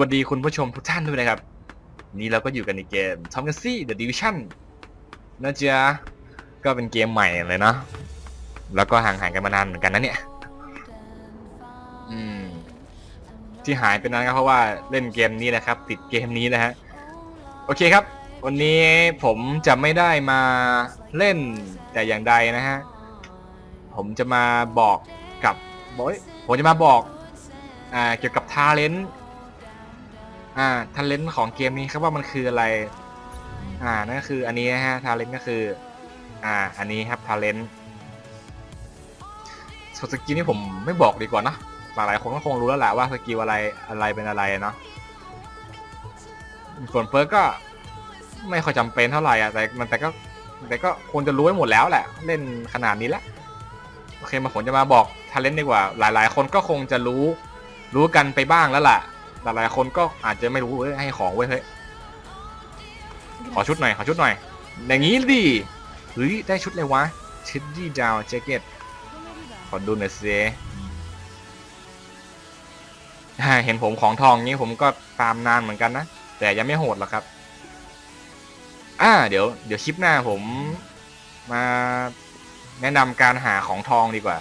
วัสดีคุณผู้ชมทุกท่านด้วยนะครับ นี่เราก็อยู่กันในเกม Tom Clancy The Division นะจ๊ะก็เป็นเกมใหม่เลยเนาะแล้วก็ห่างหายกันมานานเหมือนกันนะเนี่ยอืมที่หายไปนานก็เพราะว่าเล่นเกมนี้นะครับ ติดเกมนี้นะฮะโอเคครับ วันนี้ผมจะไม่ได้มาเล่นแต่อย่างใดนะฮะผมจะมาบอกกับโอยผมจะมาบอกอ่าเกี่ยวกับทาเลนต์ อ่าทาเลนต์ของเกมนี้ครับว่ามันคืออะไร อ่านั่นก็คืออันนี้นะฮะทาเลนต์ก็คือ อ่า อันนี้ครับทาเลนต์ส่วนสกิลนี่ผมไม่บอกดีกว่านะหลายๆคนก็คงรู้แล้วแหละว่าสกิลอะไรอะไรเป็นอะไรเนาะส่วนเฟิร์สก็ไม่ค่อยจำเป็นเท่าไหร่อะแต่มันแต่ก็แต่ก็ควรจะรู้ไว้หมดแล้วแหละ เล่นขนาดนี้แล้วโอเคมาผมจะมาบอกทาเลนต์ดีกว่า หลาย ๆ คนก็คงจะรู้รู้กันไปบ้างแล้วล่ะ หลายๆคนก็อาจจะไม่รู้เอ้ยให้ของเว้เฮ้ยขอชุดหน่อยขอชุดหน่อย อย่างนี้ดิเฮ้ยได้ชุดเลยวะชิดดี้ดาวแจ็คเก็ตขอดูหน่อยสิเห็นผมของทองนี้ผมก็ตามนานเหมือนกันนะ แต่ยังไม่โหดหรอกครับ อ่า เดี๋ยวเดี๋ยวคลิปหน้าผมมาแนะนำการหาของทองดีกว่า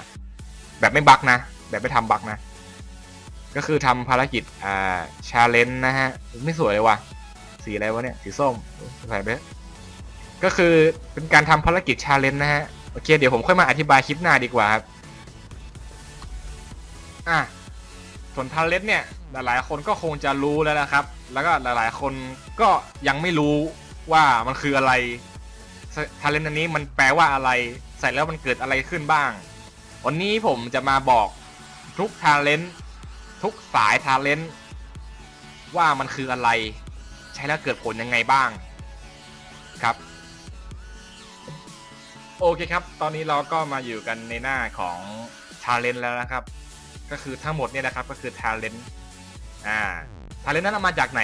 แบบไม่บักนะ แบบไม่ทำบักนะ ก็คือทำภารกิจอ่าชาเลนจ์นะฮะ ไม่สวยเลยว่ะ สีอะไรวะเนี่ย สีส้มใส่ไปเถอะก็คือเป็นการทำภารกิจชาเลนจ์นะฮะ โอเค เดี๋ยวผมค่อยมาอธิบายคลิปหน้าดีกว่าครับ อะส่วนทาเลนต์เนี่ย หลายๆ คนก็คงจะรู้แล้วนะครับ แล้วก็หลายๆ คนก็ยังไม่รู้ว่ามันคืออะไรทาเลนต์อันนี้มันแปลว่าอะไร ใส่แล้วมันเกิดอะไรขึ้นบ้าง วันนี้ผมจะมาบอกทุกทาเลนต์ ทุกสายทาเลนต์ว่ามันคืออะไร ใช้แล้วเกิดผลยังไงบ้างครับ โอเคครับ ตอนนี้เราก็มาอยู่กันในหน้าของทาเลนต์แล้วนะครับ ก็คือทั้งหมดเนี่ยนะครับก็คือ talent อ่า talent นั้นเอามาจากไหน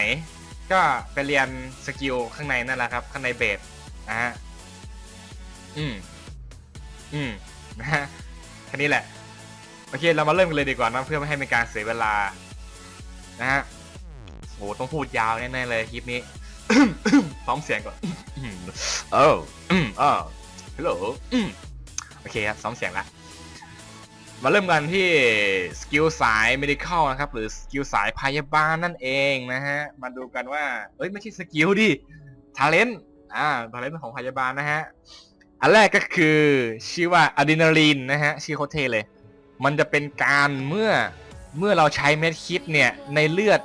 ก็ไปเรียนสกิลข้างในนั่นแหละครับ ข้างในเบสนะฮะอืมอืมนะฮะแค่นี้แหละ โอเคเรามาเริ่มกันเลยดีกว่านะเพื่อไม่ให้เป็นการเสียเวลา นะฮะโอ้ต้องพูดยาวแน่ๆเลยคลิปนี้ซ้อมเสียงก่อนเอออืมเออฮัลโหลโอเคครับซ้อมเสียงละมาเริ่มกันที่สกิลสาย medical นะครับ หรือสกิลสายพยาบาลนั่นเองนะฮะ มาดูกันว่า เอ้ย ไม่ใช่สกิลดิ talent อ่า talent ของพยาบาลนะฮะ อันแรกก็คือ ชื่อว่าอะดรีนาลีนนะฮะ ชื่อโคตรเทเลย มันจะเป็นการเมื่อเมื่อเราใช้เม็ดคิดเนี่ยในเลือด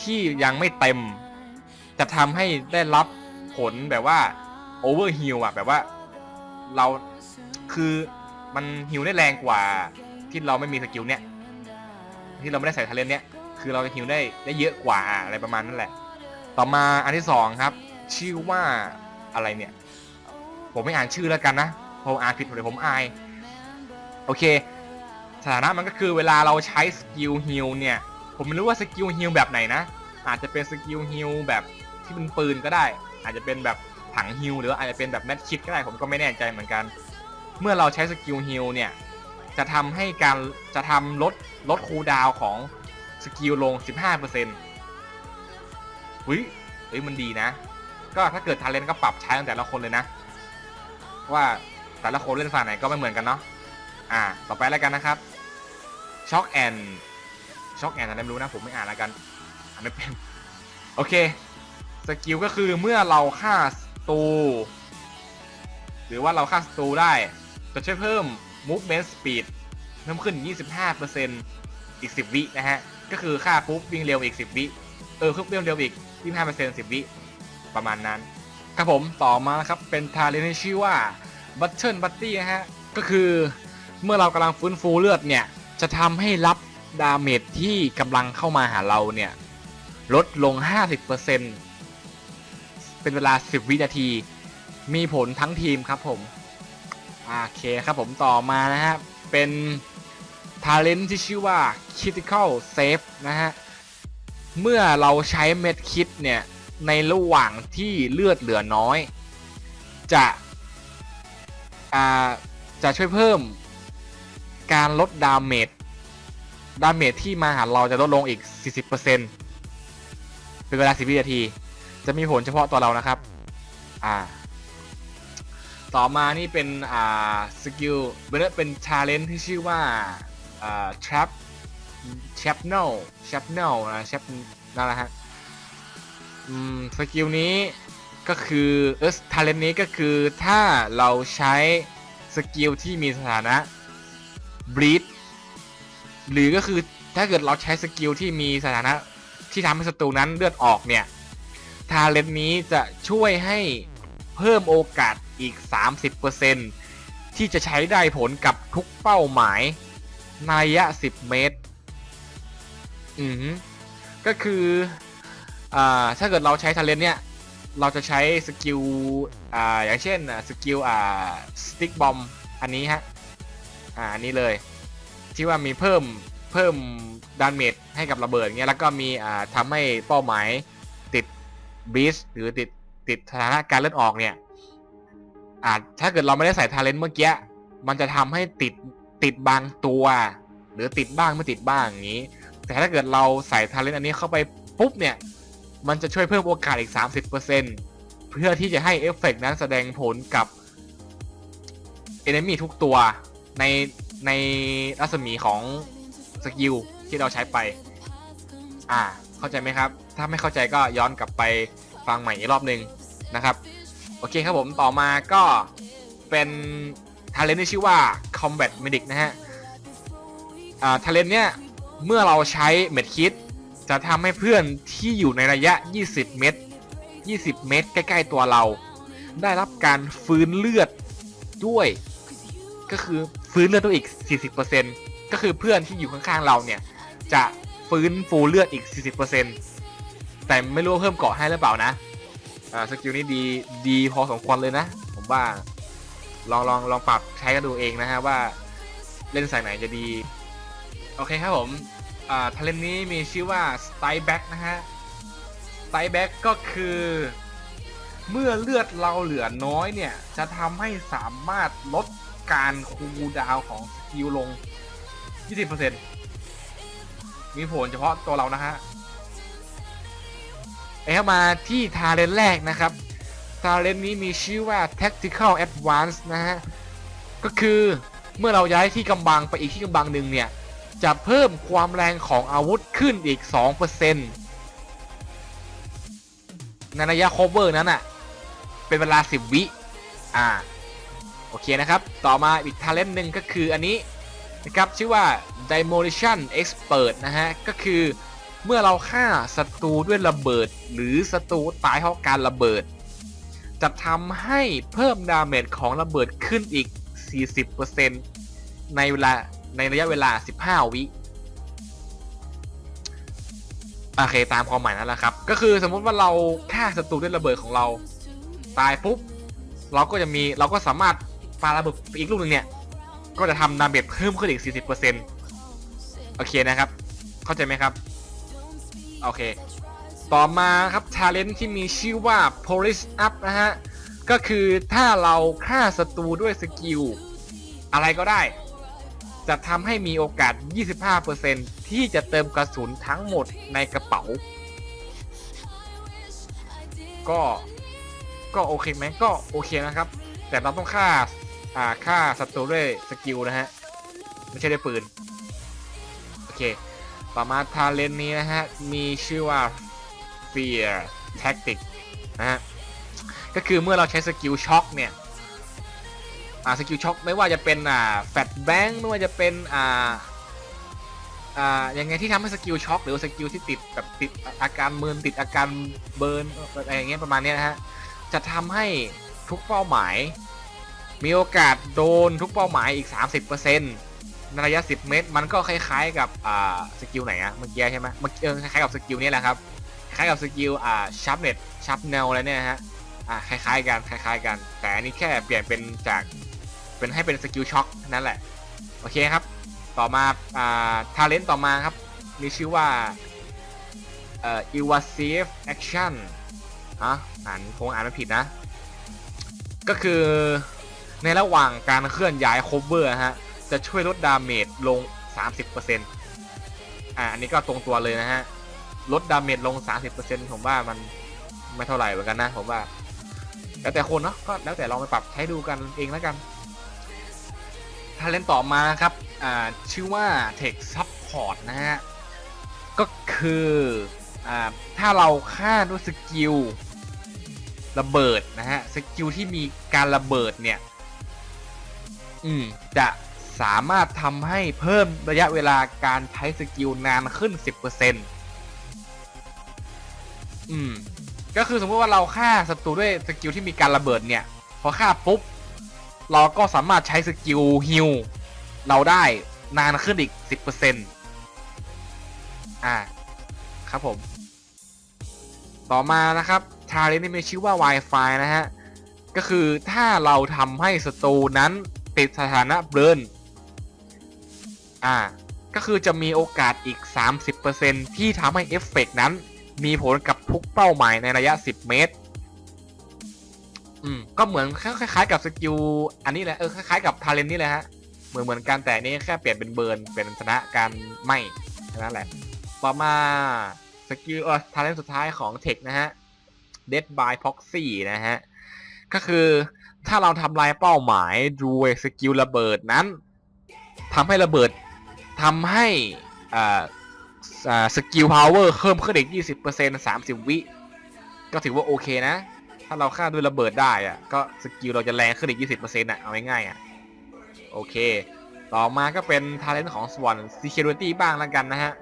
ที่ยังไม่เต็ม จะทำให้ได้รับผลแบบว่า overheal อะแบบว่าเราคือมันฮิวได้แรงกว่า ที่เราไม่มีสกิลเนี่ยที่เราไม่ได้ใส่ทาเลนเนี่ยคือเราจะฮิวได้ได้เยอะกว่าอะไรประมาณนั่นแหละ ต่อมาอันที่สองครับ ชื่อว่าอะไรเนี่ย ผมไม่อ่านชื่อแล้วกันนะผมอ่านผิดเดี๋ยวผมอาย โอเค สถานะมันก็คือเวลาเราใช้สกิลฮิลเนี่ย ผมไม่รู้ว่าสกิลฮิลแบบไหนนะ อาจจะเป็นสกิลฮิลแบบที่เป็นปืนก็ได้ อาจจะเป็นแบบถังฮิลหรืออาจจะเป็นแบบแมทคิดก็ได้ผมก็ไม่แน่ใจเหมือนกัน เมื่อเราใช้สกิลฮิลเนี่ย จะทำให้การจะทำลดลดคูลดาวของสกิลลง 15%เฮ้ยเฮ้ยมันดีนะ ก็ถ้าเกิดทาเลนก็ปรับใช้ตั้งแต่ละคนเลยนะ ว่าแต่ละคนเล่นฝั่งไหนก็ไม่เหมือนกันเนาะอ่า ต่อไปแล้วกันนะครับ ช็อคแอนช็อคแอนอะไรไม่รู้นะผมไม่อ่านแล้วกันอ่านไม่เป็นโอเคสกิลก็คือเมื่อเราฆ่าศัตรูหรือว่าเราฆ่าศัตรูได้ จะช่วยเพิ่ม movement speed เพิ่มขึ้น 25%อีก 10 วินะฮะ ก็คือฆ่าปุ๊บวิ่งเร็วอีก 10 วิเออวิ่งเร็วอีก 25% 10 วิประมาณนั้น ครับผมต่อมาครับเป็นทาเลนที่ชื่อว่า Button Buddy นะฮะ ก็คือเมื่อเรากำลังฟื้นฟูเลือดเนี่ย จะทำให้รับดาเมจที่กำลังเข้ามาหาเราเนี่ย ลดลง 50%เป็นเวลา 10 วินาที มีผลทั้งทีมครับผม โอเคครับผมต่อมานะฮะ เป็น Talent ที่ชื่อว่า Critical Save นะฮะ เมื่อเราใช้เม็ดคิดเนี่ย ในระหว่างที่เลือดเหลือน้อย จะ อ่า จะช่วยเพิ่ม การลดดาเมจดาเมจที่มาหาเราจะลดลงอีก 40%เป็นเวลา 10 วินาที จะมีผลเฉพาะตัวเรานะครับ อ่า ต่อมานี่เป็น อ่า สกิลเป็นเป็นชาเลนจ์ที่ชื่อว่า อ่า trap chapnel chapnel นะ chap นั่นแหละฮะ อืม สกิลนี้ก็คือเออทาเลนนี้ก็คือถ้าเราใช้สกิลที่มีสถานะ bleed หรือก็คือถ้าเกิดเราใช้สกิลที่มีสถานะที่ทำให้ศัตรูนั้นเลือดออกเนี่ยทาเลนนี้จะช่วยให้เพิ่มโอกาสอีก 30%ที่จะใช้ได้ผลกับทุกเป้าหมายในระยะ 10 เมตร อือหือก็คืออ่าถ้าเกิดเราใช้ทาเลนเนี่ยเราจะใช้สกิลอ่าอย่างเช่นสกิลอ่าสติ๊กบอมอันนี้ฮะ อ่าอันนี้เลย ที่ว่ามีเพิ่มเพิ่มดาเมจให้กับระเบิดเงี้ยแล้วก็มีอ่าทำให้เป้าหมายติดบีสหรือติดติดสถานะการเลือดออกเนี่ยอ่าถ้าเกิดเราไม่ได้ใส่ทาเลนเมื่อกี้มันจะทำให้ติดติดบางตัว หรือติดบ้างไม่ติดบ้างอย่างนี้ แต่ถ้าเกิดเราใส่ทาเลนอันนี้เข้าไปปุ๊บเนี่ยมันจะช่วยเพิ่มโอกาสอีก 30%เพื่อที่จะให้เอฟเฟกต์นั้นแสดงผลกับ Enemy ทุกตัว ในในรัศมีของสกิลที่เราใช้ไป อ่า เข้าใจไหมครับ ถ้าไม่เข้าใจก็ย้อนกลับไปฟังใหม่อีกรอบหนึ่งนะครับ โอเคครับผมต่อมาก็เป็นทาเลนที่ชื่อว่า Combat Medic นะฮะ อ่าทาเลนเนี่ย เมื่อเราใช้เม็ดคิดจะทำให้เพื่อนที่อยู่ในระยะ 20 เมตร 20 เมตร ใกล้ ๆ ตัวเรา ได้รับการฟื้นเลือดด้วย ก็คือ ฟื้นเลือดด้วอีก 40%ก็คือเพื่อนที่อยู่ข้างๆเราเนี่ย จะฟื้นฟูเลือดอีก 40%แต่ไม่รู้เพิ่มเกาะให้หรือเปล่านะ อ่าสกิลนี้ดีดีพอสมควรเลยนะ ผมว่าลองลองลองปรับใช้กันดูเองนะฮะว่าเล่นสายไหนจะดี โอเคครับผมอ่าทเลนนี้มีชื่อว่า Style Back นะฮะ Style Back ก็คือ เมื่อเลือดเราเหลือน้อยเนี่ย จะทำให้สามารถลด การคูลดาวของสกิลลง 20%มีผลเฉพาะตัวเรานะฮะเอ้ามาที่ทาเลนแรกนะครับ ทาเลนนี้มีชื่อว่า Tactical Advance นะฮะ ก็คือเมื่อเราย้ายที่กำบังไปอีกที่กำบังหนึ่งเนี่ย จะเพิ่มความแรงของอาวุธขึ้นอีก 2%ในระยะ cover นั้นอะเป็นเวลา 10 วิ อ่า โอเคนะครับ ต่อมาอีกทาเลนต์หนึ่งก็คืออันนี้นะครับชื่อว่า Demolition Expert นะฮะ ก็คือเมื่อเราฆ่าศัตรูด้วยระเบิด หรือศัตรูตายเพราะการระเบิด จะทำให้เพิ่มดาเมจของระเบิดขึ้นอีก 40%ในเวลาในระยะเวลา 15 วิโอเคตามความหมายนั่นแหละครับ ก็คือสมมุติว่าเราฆ่าศัตรูด้วยระเบิดของเรา ตายปุ๊บ เราก็จะมีเราก็สามารถ ปาระเบิดอีกลูกหนึ่งเนี่ย ก็จะทำดาเมจเพิ่มขึ้นอีก 40%โอเคนะครับ เข้าใจไหมครับ โอเค ต่อมาครับชาเลนจ์ที่มีชื่อว่า polish up นะฮะ ก็คือถ้าเราฆ่าศัตรูด้วยสกิล อะไรก็ได้ จะทำให้มีโอกาส 25%ที่จะเติมกระสุนทั้งหมดในกระเป๋า ก็ก็โอเคไหมก็โอเคนะครับ แต่เราต้องฆ่า อ่าฆ่าศัตรูด้วยสกิลนะฮะ ไม่ใช่ด้วยปืน โอเค ต่อมาทาเลนนี้นะฮะ มีชื่อว่า Fear Tactic นะฮะ ก็คือเมื่อเราใช้สกิลช็อคเนี่ย อ่าสกิลช็อคไม่ว่าจะเป็นอ่าแฟตแบงค์ไม่ว่าจะเป็นอ่าอ่ายังไงที่ทำให้สกิลช็อคหรือสกิลที่ติดแบบติดอาการมึนติดอาการเบิร์นอะไรอย่างเงี้ยประมาณนี้นะฮะ จะทำให้ทุกเป้าหมาย มีโอกาสโดนทุกเป้าหมายอีก 30%ในระยะ 10 เมตร มันก็คล้ายๆกับอ่าสกิลไหนอะเมื่อกี้ใช่ไหมเมื่อกี้เออคล้ายๆกับสกิลนี้แหละครับคล้ายกับสกิลอ่าชับเน็ตชับแนวอะไรเนี่ยฮะอ่าคล้ายๆกันคล้ายๆกัน แต่อันนี้แค่เปลี่ยนเป็นจากเป็นให้เป็นสกิลช็อคนั่นแหละโอเคครับ ต่อมาอ่าทาเลนต์ต่อมาครับ มีชื่อว่าเอ่อ evasive action อะอ่านคงอ่านไม่ผิดนะ ก็คือ ในระหว่างการเคลื่อนย้าย cover ฮะ จะช่วยลดดาเมจลง 30%อ่าอันนี้ก็ตรงตัวเลยนะฮะ ลดดาเมจลง 30%ผมว่ามันไม่เท่าไหร่เหมือนกันนะ ผมว่า แล้วแต่คนเนาะก็แล้วแต่ลองไปปรับใช้ดูกันเองแล้วกันทาเลนต่อมาครับ อ่า ชื่อว่า Tech Support นะฮะ ก็คือ อ่า ถ้าเราฆ่าด้วยสกิลระเบิดนะฮะ สกิลที่มีการระเบิดเนี่ย จะสามารถทำให้เพิ่มระยะเวลาการใช้สกิลนานขึ้น 10%อืม ก็คือสมมติว่าเราฆ่าศัตรูด้วยสกิลที่มีการระเบิดเนี่ย พอฆ่าปุ๊บ เราก็สามารถใช้สกิลฮิลเราได้นานขึ้นอีก 10%อ่า ครับผม ต่อมานะครับทาเลนจ์นี่มีชื่อว่า Wi-Fi นะฮะ ก็คือถ้าเราทำให้ศัตรูนั้น ติดสถานะเบิร์นอ่า ก็คือจะมีโอกาสอีก 30%ที่ทำให้เอฟเฟกต์นั้น มีผลกับทุกเป้าหมายในระยะ 10 เมตร อืม ก็เหมือนคล้ายๆกับสกิลอันนี้แหละ เออ คล้ายๆกับทาเลนนี่แหละฮะ เหมือนเหมือนกันแต่นนี้แค่เปลี่ยนเป็นเบิร์น เป็นชนะการไหม่แค่นั้นแหละ ต่อมาสกิลเออทาเลนสุดท้ายของเทคนะฮะ Dead by Proxy นะฮะ ก็คือ ถ้าเราทำลายเป้าหมายด้วยสกิลระเบิดนั้นทำให้ระเบิดทำให้อ่าสกิลพาวเวอร์เพิ่มขึ้นอีก 20% 30 วิ ก็ถือว่าโอเคนะ ถ้าเราฆ่าด้วยระเบิดได้อะก็สกิลเราจะแรงขึ้นอีก 20%อะ เอาง่ายๆอะ โอเค ต่อมาก็เป็นทาเลนต์ของ Swan Security บ้างแล้วกันนะฮะ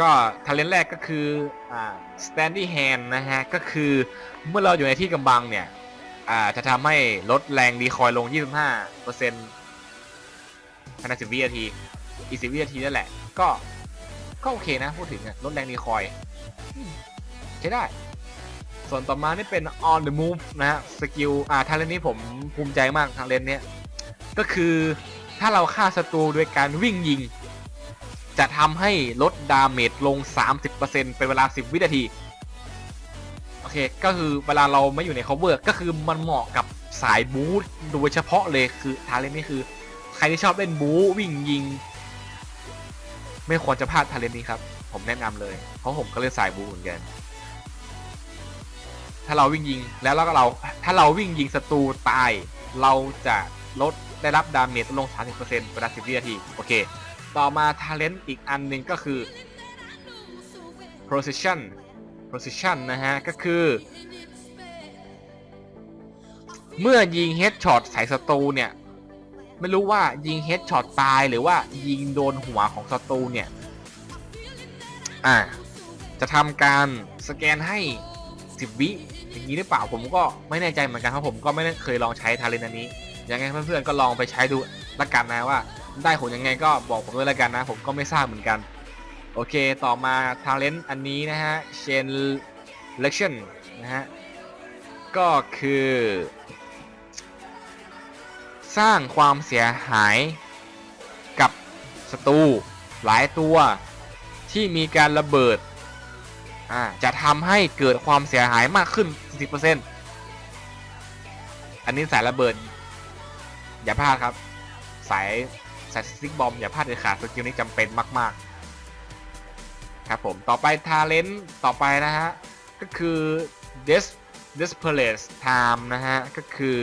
ก็ทาเลนต์แรกก็คืออ่า Standing Hand นะฮะ ก็คือเมื่อเราอยู่ในที่กำบังเนี่ย อ่าจะทำให้ลดแรงดีคอยลง 25%ภายใน10วินาทีอีก10วินาทีนั่นแหละ ก็ก็โอเคนะพูดถึงลดแรงดีคอยใช้ได้ ส่วนต่อมานี่เป็น on the move นะฮะสกิลอ่าทางเลนนี้ผมภูมิใจมากทางเลนเนี้ยก็คือถ้าเราฆ่าศัตรูโดยการวิ่งยิง จะทำให้ลดดาเมจลง 30%เป็นเวลา 10 วินาที เค ก็คือเวลาเราไม่อยู่ใน cover ก็คือมันเหมาะกับสายบู๊โดยเฉพาะเลยคือทาเลนนี่คือ ใครที่ชอบเล่นบู๊วิ่งยิง ไม่ควรจะพลาดทาเลนนี้ครับ ผมแนะนำเลย เพราะผมก็เล่นสายบู๊เหมือนกัน ถ้าเราวิ่งยิงแล้วแล้วก็เราถ้าเราวิ่งยิงศัตรูตาย เราจะลดได้รับดาเมจลง 30%เวลา 10วินาที โอเค ต่อมาทาเลนต์อีกอันหนึ่งก็คือ precision precision นะฮะ ก็คือ เมื่อยิง headshot ใส่ศัตรูเนี่ย ไม่รู้ว่ายิง headshot ตายหรือว่ายิงโดนหัวของศัตรูเนี่ย อ่า จะทำการสแกนให้10วิอย่างนี้หรือเปล่าผมก็ไม่แน่ใจเหมือนกันเพราะผมก็ไม่ได้เคยลองใช้ทาเลนอันนี้ยังไงเพื่อนๆก็ลองไปใช้ดูละกันนะว่า ได้ผลยังไงก็บอกผมด้วยละกันนะ ผมก็ไม่ทราบเหมือนกัน โอเค ต่อมาทาเลนอันนี้นะฮะ Chain Lection นะฮะ ก็คือ สร้างความเสียหายกับศัตรูหลายตัวที่มีการระเบิด อ่า จะทำให้เกิดความเสียหายมากขึ้น 40%อันนี้สายระเบิด อย่าพลาดครับ สายสายสติ๊กบอม อย่าพลาดเลยขาดสกิลนี้จำเป็นมาก ๆ ครับผม ต่อไปทาเลนต์ต่อไปนะฮะ ก็คือ des desperate time นะฮะ ก็คือ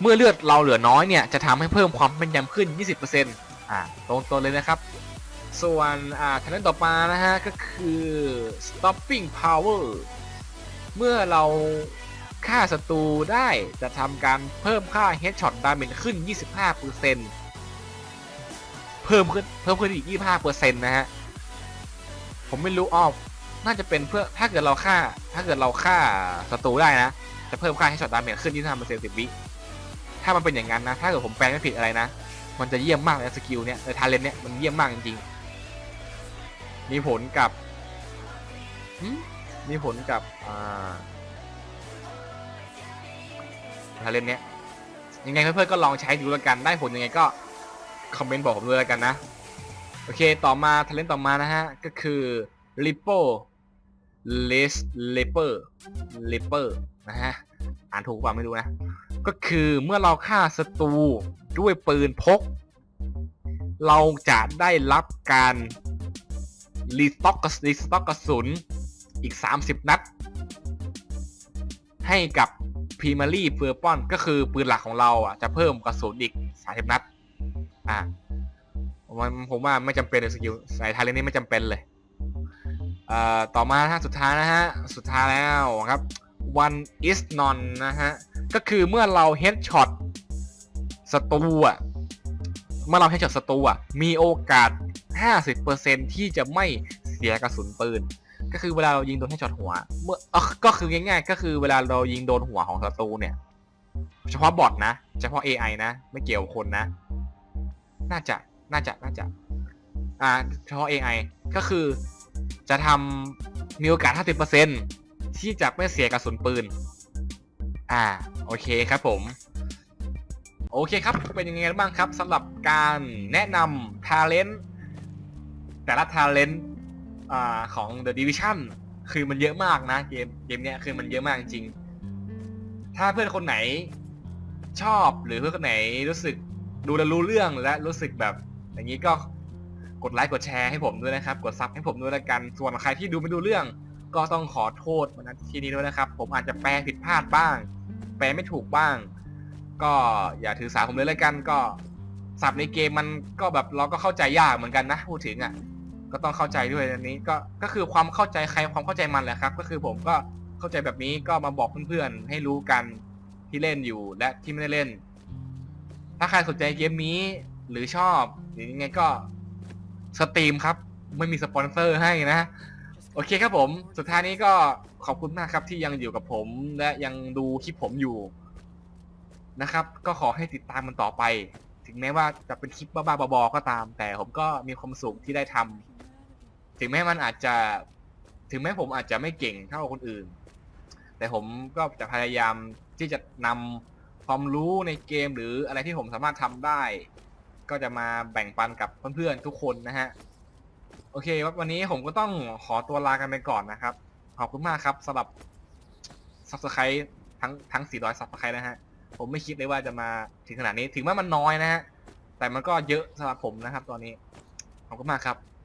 เมื่อเลือดเราเหลือน้อยเนี่ย จะทำให้เพิ่มความแม่นยำขึ้น 20%อ่าตรงตัวเลยนะครับ ส่วนอ่าทาเลนต์ต่อมานะฮะ ก็คือ stopping power เมื่อเราฆ่าศัตรูได้จะทำการเพิ่มค่า headshot damage ขึ้น 25% เพิ่มขึ้นเพิ่มขึ้นอีก 25%นต์นะฮะ ผมไม่รู้อ้อน่าจะเป็นเพื่อถ้าเกิดเราฆ่า ถ้าเกิดเราฆ่าศัตรูได้นะ จะเพิ่มค่า headshot damage ขึ้น25เปอร์เซ็นต์10วิถ้ามันเป็นอย่างนั้นนะ ถ้าเกิดผมแปลไม่ผิดอะไรนะ มันจะเยี่ยมมากเลยสกิลเนี่ยเออทาเลนเนี่ยมันเยี่ยมมากจริงๆ มีผลกับมีผลกับอ่าทาเลนเนี้ยยังไงเพื่อนๆก็ลองใช้ดูแล้วกันได้ผลยังไงก็ คอมเมนต์บอกผมด้วยแล้วกันนะ โอเค ต่อมาทาเลนต์ต่อมานะฮะ ก็คือ r i p p o l e s l e p e r l e p e r นะฮะ อ่านถูกป่ะไม่รู้นะ ก็คือเมื่อเราฆ่าศัตรูด้วยปืนพก เราจะได้รับการรีสต็อกกระรีสต็อกกระสุนอีก 30 นัด ให้กับ Primary w e a p o n ก็คือปืนหลักของเราอะจะเพิ่มกระสุนอีก 30 นัด อ่าผมผมว่าไม่จำเป็นเลยสกิลสายทาเลนนี่ไม่จำเป็นเลย เอ่อ ต่อมานะฮะสุดท้ายนะฮะ สุดท้ายแล้วครับ one is none นะฮะ ก็คือเมื่อเรา headshot ศัตรูอะ เมื่อเรา headshot ศัตรูอะ มีโอกาส 50%ที่จะไม่เสียกระสุนปืน ก็คือเวลาเรายิงโดน headshot หัว เมื่ออก็คือง่ายๆ ก็คือเวลาเรายิงโดนหัวของศัตรูเนี่ย เฉพาะบอทนะ เฉพาะ AI นะ ไม่เกี่ยวกับคนนะ น่าจะน่าจะน่าจะ อ่าเฉพาะ AI ก็คือจะทำมีโอกาส 50%ที่จะไม่เสียกระสุนปืน อ่า โอเคครับผม โอเคครับ เป็นยังไงบ้างครับสำหรับการแนะนำ talent แต่ละ talent อ่าของ The Division คือมันเยอะมากนะ เกมเกมเนี้ยคือมันเยอะมากจริงๆถ้าเพื่อนคนไหนชอบหรือเพื่อนคนไหนรู้สึก ดูแลรู้เรื่องและรู้สึกแบบ อย่างนี้ก็กดไลค์กดแชร์ให้ผมด้วยนะครับ กดซับให้ผมด้วยละกัน ส่วนใครที่ดูไม่ดูเรื่อง ก็ต้องขอโทษมาณที่นี้ด้วยนะครับ ผมอาจจะแปลผิดพลาดบ้าง แปลไม่ถูกบ้าง ก็อย่าถือสาผมเลยละกัน ก็สับในเกมมันก็แบบเราก็เข้าใจยากเหมือนกันนะพูดถึงอะ ก็ต้องเข้าใจด้วยอันนี้ก็ก็คือความเข้าใจใครความเข้าใจมันแหละครับ ก็คือผมก็เข้าใจแบบนี้ก็มาบอกเพื่อนๆให้รู้กันที่เล่นอยู่และที่ไม่ได้เล่น ถ้าใครสนใจเกมนี้ หรือชอบ หรือยังไงก็สตรีมครับ ไม่มีสปอนเซอร์ให้นะ โอเคครับผม สุดท้ายนี้ก็ขอบคุณมากครับที่ยังอยู่กับผมและยังดูคลิปผมอยู่นะครับ ก็ขอให้ติดตามมันต่อไป ถึงแม้ว่าจะเป็นคลิปบ้าๆบอๆก็ตาม แต่ผมก็มีความสุขที่ได้ทำถึงแม้มันอาจจะ ถึงแม้ผมอาจจะไม่เก่งเท่าคนอื่น แต่ผมก็จะพยายามที่จะนำ ความรู้ในเกมหรืออะไรที่ผมสามารถทำได้ ก็จะมาแบ่งปันกับเพื่อนๆทุกคนนะฮะ โอเควันนี้ผมก็ต้องขอตัวลากันไปก่อนนะครับ ขอบคุณมากครับสำหรับ subscribe ทั้งทั้ง 400 subscribe นะฮะ ผมไม่คิดเลยว่าจะมาถึงขนาดนี้ ถึงแม้มันน้อยนะฮะ แต่มันก็เยอะสำหรับผมนะครับ ตอนนี้ ขอบคุณมากครับ